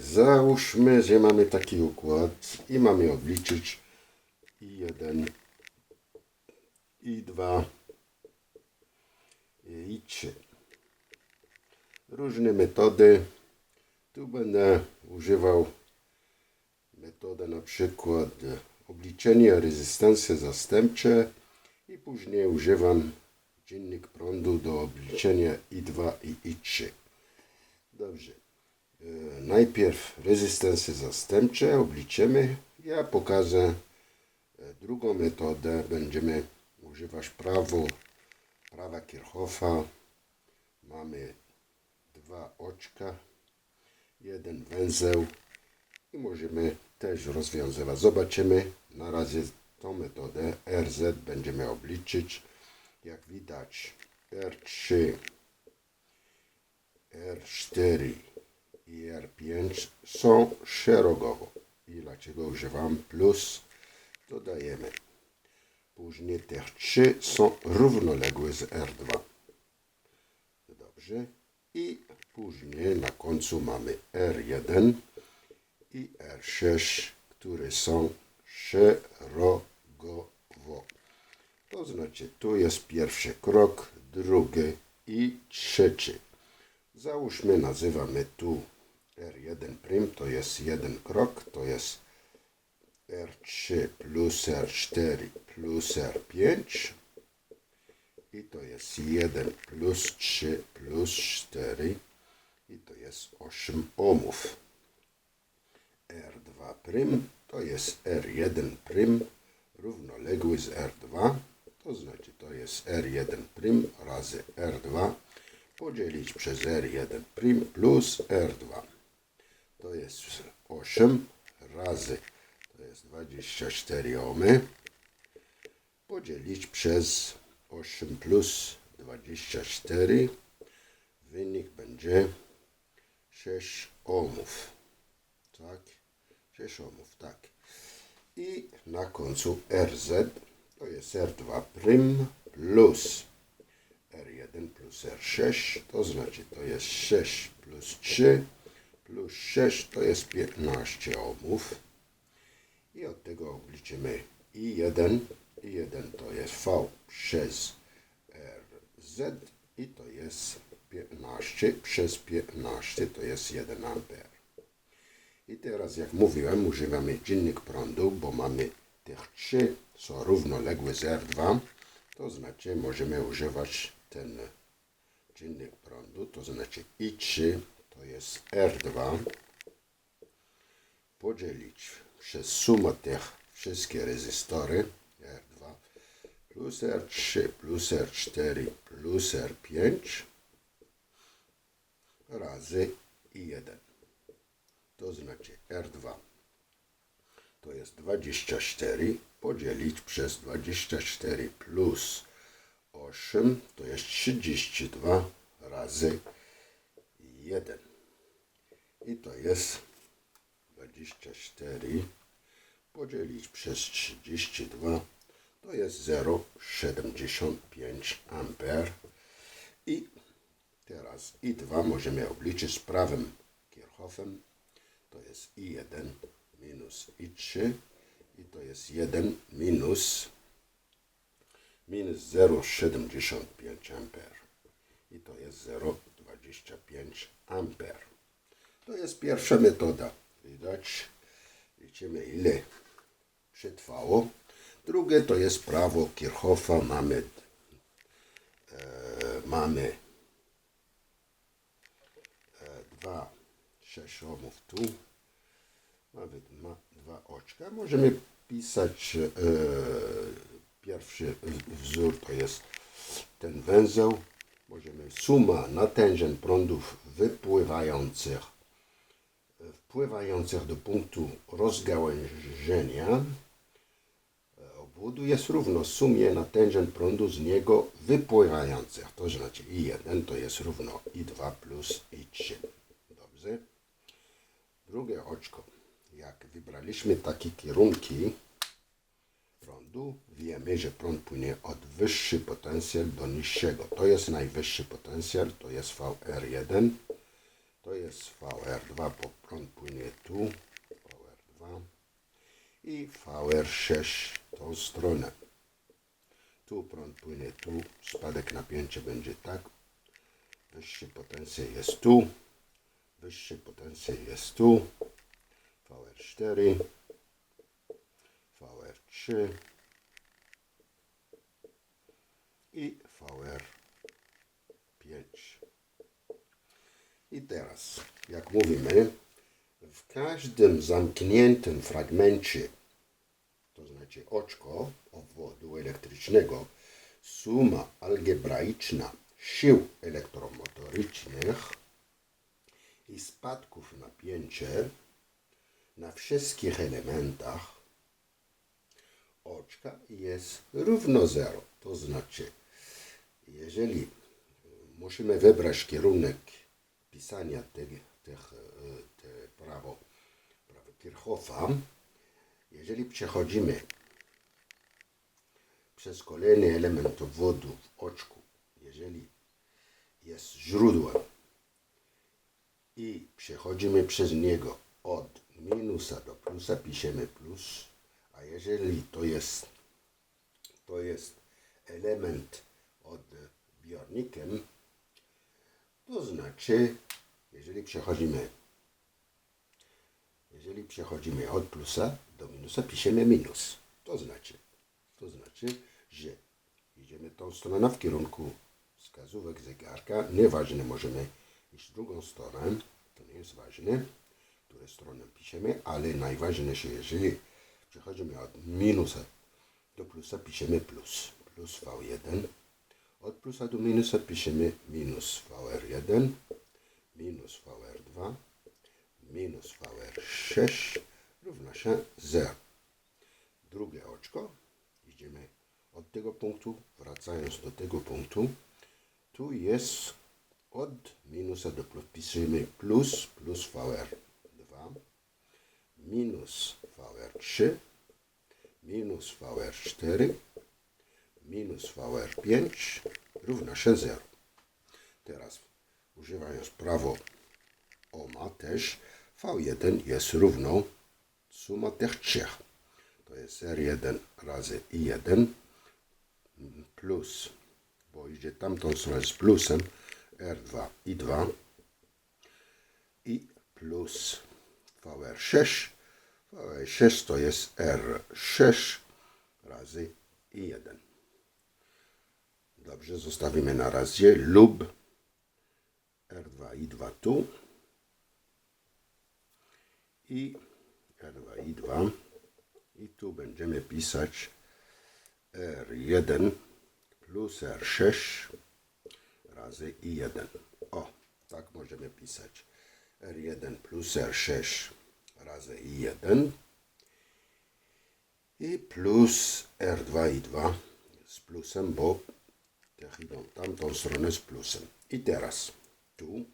Załóżmy, że mamy taki układ i mamy obliczyć i 1, i 2, i 3. Różne metody. Tu będę używał metodę na przykład obliczenie rezystancji zastępcze i później używam czynnik prądu do obliczenia I2 i I3. Dobrze. E, Najpierw rezystancje zastępcze obliczymy. Ja pokażę e, drugą metodę. Będziemy używać prawo, prawa Kirchhoffa. Mamy dwa oczka, jeden węzeł i możemy też rozwiązywać. Zobaczymy na razie tą metodę RZ będziemy obliczyć. Jak widać R3, R4 i R5 są szerokowo. I dlaczego używam plus, dodajemy. Później te trzy są równoległe z R2. Dobrze. I później na końcu mamy R1 i R6, które są szerokowo. To znaczy, tu jest pierwszy krok, drugi i trzeci. Załóżmy, nazywamy tu R1', to jest jeden krok, to jest R3 plus R4 plus R5 i to jest 1 plus 3 plus 4 i to jest 8 ohmów. R2' to jest R1' równoległy z R2, to znaczy to jest R1' razy R2 podzielić przez R1' plus R2. To jest 8 razy, to jest 24 ohmy, podzielić przez 8 plus 24, wynik będzie 6 ohmów. Tak? 6 ohmów, tak. I na końcu RZ to jest R2' plus R1 plus R6, to znaczy to jest 6 plus 3 plus 6 to jest 15 ohmów. I od tego obliczymy I1. I1 to jest V przez RZ i to jest 15 przez 15 to jest 1 ampere. I teraz, jak mówiłem, używamy czynnik prądu, bo mamy tych trzy są równoległe z R2, to znaczy możemy używać ten czynnik prądu, to znaczy I3 to jest R2 podzielić przez sumę tych wszystkich rezystory. R2 plus R3 plus R4 plus R5 razy I1 to znaczy R2 to jest 24 podzielić przez 24 plus 8 to jest 32 razy 1 i to jest 24 podzielić przez 32 to jest 0,75 ampere i teraz I2 możemy obliczyć z prawem Kirchhoffem to jest I1 minus I3 i to jest 1 minus minus 0,75 ampere i to jest 0,25 ampere. To jest pierwsza metoda. Widać, widzimy ile przetrwało. Drugie to jest prawo Kirchhoffa. Mamy, e, mamy e, dwa 6 ohmów tu. Mamy ma dwa oczka. Możemy pisać e, pierwszy wzór to jest ten węzeł. Możemy suma natężeń prądów wypływających wpływających do punktu rozgałęzienia e, obwodu jest równo sumie natężeń prądu z niego wypływających. To znaczy I1 to jest równo I2 plus I3. Dobrze? Drugie oczko. Jak wybraliśmy takie kierunki prądu, wiemy, że prąd płynie od wyższy potencjał do niższego. To jest najwyższy potencjał, to jest VR1. to jest VR2, bo prąd płynie tu, VR2 i VR6 tą stronę. Tu prąd płynie tu, spadek napięcia będzie tak, wyższy potencjał jest tu, wyższy potencjał jest tu, VR4, VR3 i VR5. I teraz, jak mówimy, w każdym zamkniętym fragmencie, to znaczy oczko obwodu elektrycznego, suma algebraiczna sił elektromotorycznych i spadków napięcia na wszystkich elementach oczka jest równo zero. To znaczy, jeżeli musimy wybrać kierunek pisania tych, tych, te prawo, prawo Kirchhoffa, jeżeli przechodzimy przez kolejny element obwodu w oczku, jeżeli jest źródłem i przechodzimy przez niego od minusa do plusa, piszemy plus, a jeżeli to jest, to jest element odbiornikiem, to znaczy, jeżeli przechodzimy, jeżeli przechodzimy od plusa do minusa, piszemy minus. To znaczy, to znaczy, że idziemy tą stroną w kierunku wskazówek zegarka. Nieważne, możemy iść drugą stronę, to nie jest ważne, które stronę piszemy, ale najważniejsze, jeżeli przechodzimy od minusa do plusa, piszemy plus. Plus V1. Od plusa do minusa piszemy minus VR1, minus VR2, minus VR6 równa się 0. Drugie oczko, idziemy od tego punktu, wracając do tego punktu, tu jest od minusa do plus, piszemy plus, plus VR2, minus VR3, minus VR4, minus VR5 równa się 0. Teraz używając prawo OMA też V1 jest równą suma tych trzech. To jest R1 razy I1 plus, bo idzie tamtą stronę z plusem R2 I2 i plus VR6. VR6 to jest R6 razy I1. Dobrze, zostawimy na razie lub R2 I2 tu i R2 I2 i tu będziemy pisać R1 plus R6 razy I1. O, tak możemy pisać. R1 plus R6 razy I1 i plus R2 I2 z plusem, bo te idą tamtą stronę z plusem. I teraz tu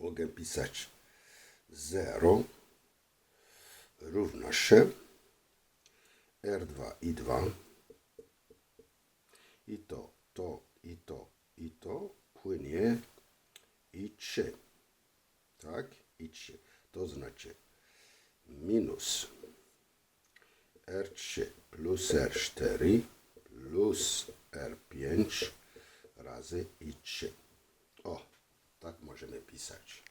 mogę pisać 0 równa się R2 i 2 i to, i to, i to płynie i 3. Tak? I 3. To znaczy minus R3 plus R4 plus R5 razy I3. O, tak możemy pisać.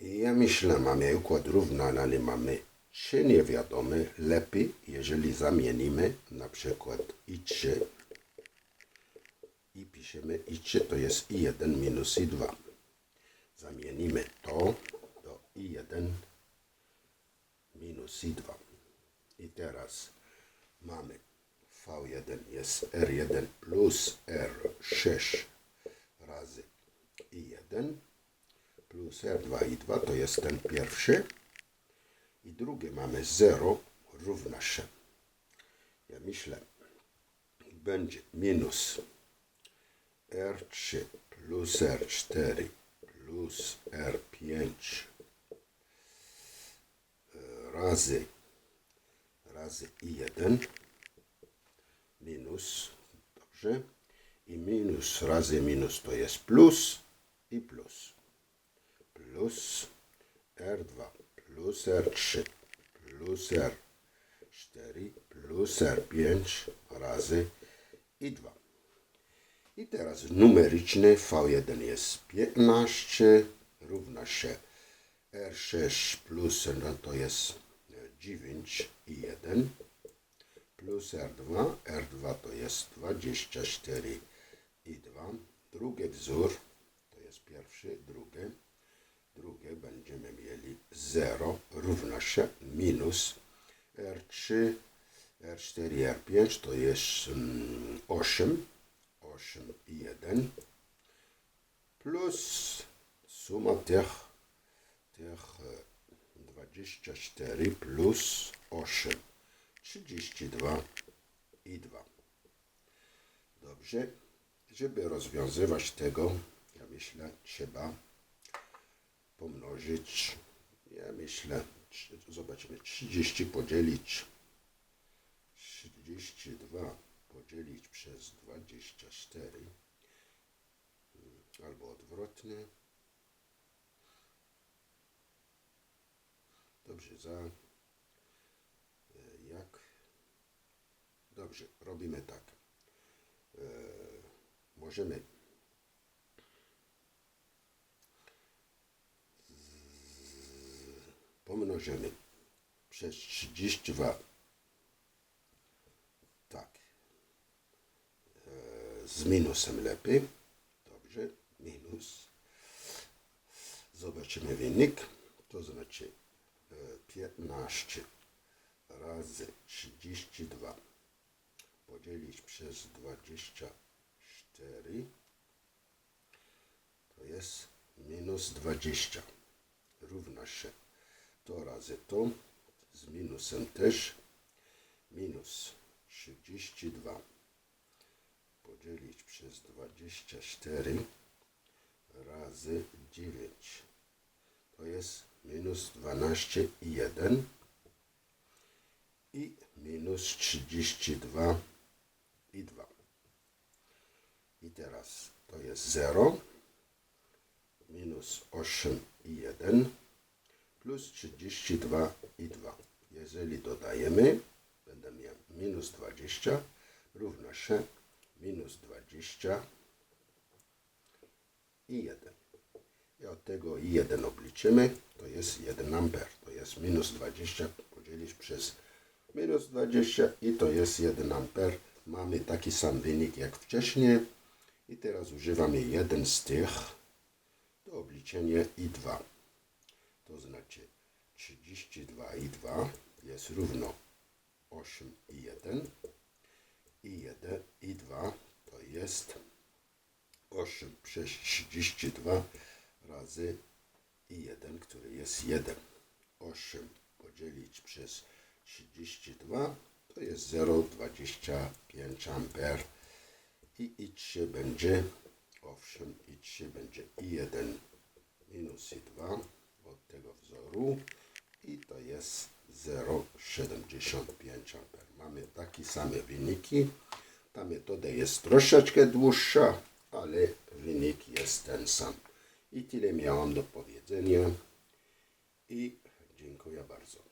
I ja myślę, mamy układ równany, ale mamy trzy niewiadome. Lepiej, jeżeli zamienimy na przykład I3 i piszemy I3 to jest I1 minus I2. Zamienimy to I1 minus I2. I teraz mamy V1 jest R1 plus R6 razy I1 plus R2 i 2 to jest ten pierwszy i drugi mamy 0 równa się. Ja myślę, będzie minus R3 plus R4 plus R5 razy razy I1 minus, dobrze, i minus razy minus to jest plus, i plus. Plus R2 plus R3 plus R4 plus R5 razy i 2. I teraz numeryczny V1 jest 15, równa się R6 plus no to jest 9 i 1 plus R2, R2 to jest 24 i 2. Drugi wzór to jest pierwszy, drugie. Drugie będziemy mieli 0 równa się minus R3, R4, R5 to jest mm, 8, 8 i 1 plus suma tych, tych e, 24 plus 8, 32 i 2. Dobrze, żeby rozwiązywać tego, ja myślę, trzeba pomnożyć, ja myślę, zobaczymy, 30 podzielić 32 podzielić przez 24 mm, albo odwrotnie. Dobrze, za e, jak? Dobrze, robimy tak. E, możemy. Pomnożymy przez 32 tak. E, z minusem lepiej. Dobrze minus. Zobaczymy wynik. To znaczy 15 razy 32 podzielić przez 24 to jest minus 20 równa się to razy to z minusem też minus 32 podzielić przez 24 razy 9 to jest minus 12 i 1 i minus 32 i 2 i teraz to jest 0 minus 8 i 1 plus 32 i 2. Jeżeli dodajemy, będę miał minus 20 równa się minus 20 i 1. I od tego i 1 obliczymy, to jest 1 amper. To jest minus 20 podzielić przez minus 20 i to jest 1 amper. Mamy taki sam wynik jak wcześniej. I teraz używamy jeden z tych do obliczenia i 2. To znaczy 32 i 2 jest równo 8 i 1 i 1 i 2 to jest 8 przez 32 razy i 1, który jest 1. 8 podzielić przez 32 to jest 0,25 amper i i 3 będzie owszem i 3 będzie i 1 minus i 2 od tego wzoru i to jest 0,75 amper. Mamy takie same wyniki. Ta metoda jest troszeczkę dłuższa, ale wynik jest ten sam. I tyle miałam do powiedzenia i dziękuję bardzo.